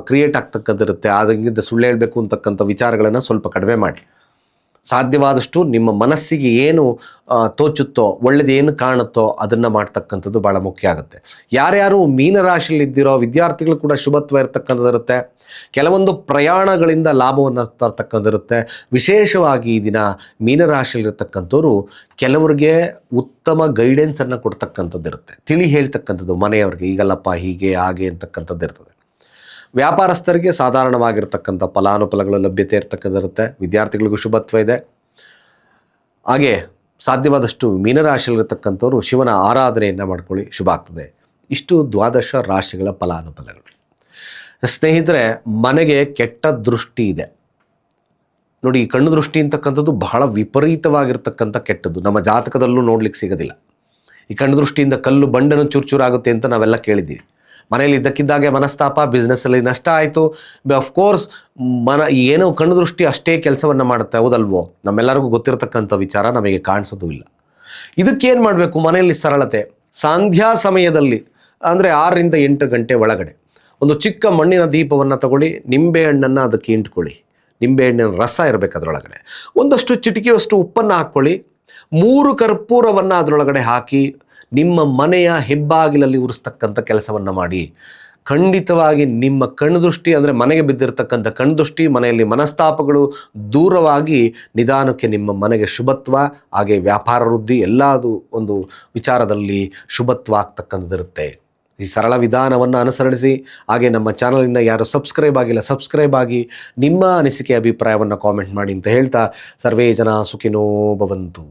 ಕ್ರಿಯೇಟ್ ಆಗ್ತಕ್ಕಂಥದ್ದಿರುತ್ತೆ. ಅದಕ್ಕಿಂತ ಸುಳ್ಳು ಹೇಳಬೇಕು ಅಂತಕ್ಕಂಥ ವಿಚಾರಗಳನ್ನು ಸ್ವಲ್ಪ ಕಡಿಮೆ ಮಾಡಿ ಸಾಧ್ಯವಾದಷ್ಟು ನಿಮ್ಮ ಮನಸ್ಸಿಗೆ ಏನು ತೋಚುತ್ತೋ ಒಳ್ಳೆಯದೇನು ಕಾಣುತ್ತೋ ಅದನ್ನು ಮಾಡ್ತಕ್ಕಂಥದ್ದು ಭಾಳ ಮುಖ್ಯ ಆಗುತ್ತೆ. ಯಾರ್ಯಾರು ಮೀನರಾಶಿಯಲ್ಲಿದ್ದಿರೋ, ವಿದ್ಯಾರ್ಥಿಗಳು ಕೂಡ ಶುಭತ್ವ ಇರತಕ್ಕಂಥದ್ದಿರುತ್ತೆ. ಕೆಲವೊಂದು ಪ್ರಯಾಣಗಳಿಂದ ಲಾಭವನ್ನು ತರ್ತಕ್ಕಂಥದ್ದಿರುತ್ತೆ. ವಿಶೇಷವಾಗಿ ಈ ದಿನ ಮೀನರಾಶಿಯಲ್ಲಿರ್ತಕ್ಕಂಥವ್ರು ಕೆಲವರಿಗೆ ಉತ್ತಮ ಗೈಡೆನ್ಸನ್ನು ಕೊಡ್ತಕ್ಕಂಥದ್ದಿರುತ್ತೆ. ತಿಳಿ ಹೇಳ್ತಕ್ಕಂಥದ್ದು ಮನೆಯವ್ರಿಗೆ, ಈಗಲ್ಲಪ್ಪ ಹೀಗೆ, ಹಾಗೆ ಅಂತಕ್ಕಂಥದ್ದು ಇರ್ತದೆ ವ್ಯಾಪಾರಸ್ಥರಿಗೆ ಸಾಧಾರಣವಾಗಿರ್ತಕ್ಕಂಥ ಫಲಾನುಫಲಗಳ ಲಭ್ಯತೆ ಇರ್ತಕ್ಕಂಥದ್ದಿರುತ್ತೆ. ವಿದ್ಯಾರ್ಥಿಗಳಿಗೂ ಶುಭತ್ವ ಇದೆ. ಹಾಗೆ ಸಾಧ್ಯವಾದಷ್ಟು ಮೀನರಾಶಿಯಲ್ಲಿರ್ತಕ್ಕಂಥವ್ರು ಶಿವನ ಆರಾಧನೆಯನ್ನು ಮಾಡ್ಕೊಳ್ಳಿ, ಶುಭ ಆಗ್ತದೆ. ಇಷ್ಟು ದ್ವಾದಶ ರಾಶಿಗಳ ಫಲಾನುಫಲಗಳು. ಸ್ನೇಹಿತರೆ, ಮನೆಗೆ ಕೆಟ್ಟ ದೃಷ್ಟಿ ಇದೆ. ನೋಡಿ, ಈ ಕಣ್ಣು ದೃಷ್ಟಿ ಅಂತಕ್ಕಂಥದ್ದು ಬಹಳ ವಿಪರೀತವಾಗಿರ್ತಕ್ಕಂಥ ಕೆಟ್ಟದ್ದು. ನಮ್ಮ ಜಾತಕದಲ್ಲೂ ನೋಡ್ಲಿಕ್ಕೆ ಸಿಗೋದಿಲ್ಲ. ಈ ಕಣ್ಣು ದೃಷ್ಟಿಯಿಂದ ಕಲ್ಲು ಬಂಡನು ಚೂರ್ಚೂರಾಗುತ್ತೆ ಅಂತ ನಾವೆಲ್ಲ ಕೇಳಿದ್ದೀವಿ. ಮನೆಯಲ್ಲಿ ಇದ್ದಕ್ಕಿದ್ದಾಗೆ ಮನಸ್ತಾಪ ಬಿಸ್ನೆಸ್ಸಲ್ಲಿ ನಷ್ಟ ಆಯಿತು. ಅಫ್ಕೋರ್ಸ್ ಮನ, ಏನೋ ಕಣ್ಣು ದೃಷ್ಟಿ ಅಷ್ಟೇ ಕೆಲಸವನ್ನು ಮಾಡುತ್ತೆ, ಹೌದಲ್ವೋ? ನಮ್ಮೆಲ್ಲರಿಗೂ ಗೊತ್ತಿರತಕ್ಕಂಥ ವಿಚಾರ ನಮಗೆ ಕಾಣಿಸೋದು ಇಲ್ಲ. ಇದಕ್ಕೇನು ಮಾಡಬೇಕು? ಮನೆಯಲ್ಲಿ ಸರಳತೆ. ಸಂಧ್ಯಾ ಸಮಯದಲ್ಲಿ, ಅಂದರೆ ಆರರಿಂದ ಎಂಟು ಗಂಟೆ ಒಳಗಡೆ. ಒಂದು ಚಿಕ್ಕ ಮಣ್ಣಿನ ದೀಪವನ್ನು ತಗೊಳ್ಳಿ ನಿಂಬೆಹಣ್ಣನ್ನು ಅದಕ್ಕೆ ಇಂಟ್ಕೊಳ್ಳಿ ನಿಂಬೆಹಣ್ಣಿನ ರಸ ಇರಬೇಕು ಅದರೊಳಗಡೆ. ಒಂದಷ್ಟು ಚಿಟಿಕೆಯಷ್ಟು ಉಪ್ಪನ್ನು ಹಾಕ್ಕೊಳ್ಳಿ. ಮೂರು ಕರ್ಪೂರವನ್ನು ಅದರೊಳಗಡೆ ಹಾಕಿ ನಿಮ್ಮ ಮನೆಯ ಹೆಬ್ಬಾಗಿಲಲ್ಲಿ ಉರಿಸ್ತಕ್ಕಂಥ ಕೆಲಸವನ್ನು ಮಾಡಿ. ಖಂಡಿತವಾಗಿ ನಿಮ್ಮ ಕಣ್ದೃಷ್ಟಿ ಅಂದರೆ ಮನೆಗೆ ಬಿದ್ದಿರತಕ್ಕಂಥ ಕಣ್ದೃಷ್ಟಿ ಮನೆಯಲ್ಲಿ ಮನಸ್ತಾಪಗಳು ದೂರವಾಗಿ ನಿಧಾನಕ್ಕೆ ನಿಮ್ಮ ಮನೆಗೆ ಶುಭತ್ವ, ಹಾಗೆ ವ್ಯಾಪಾರ ವೃದ್ಧಿ ಎಲ್ಲದು ಒಂದು ವಿಚಾರದಲ್ಲಿ ಶುಭತ್ವ ಆಗ್ತಕ್ಕಂಥದ್ದಿರುತ್ತೆ ಈ ಸರಳ ವಿಧಾನವನ್ನು ಅನುಸರಿಸಿ, ಹಾಗೆ ನಮ್ಮ ಚಾನಲಿನ ಯಾರು ಸಬ್ಸ್ಕ್ರೈಬ್ ಆಗಿಲ್ಲ, ಸಬ್ಸ್ಕ್ರೈಬ್ ಆಗಿ ನಿಮ್ಮ ಅನಿಸಿಕೆ ಅಭಿಪ್ರಾಯವನ್ನು ಕಾಮೆಂಟ್ ಮಾಡಿ ಅಂತ ಹೇಳ್ತಾ, ಸರ್ವೇ ಜನ ಸುಖಿನೋ ಭವಂತು.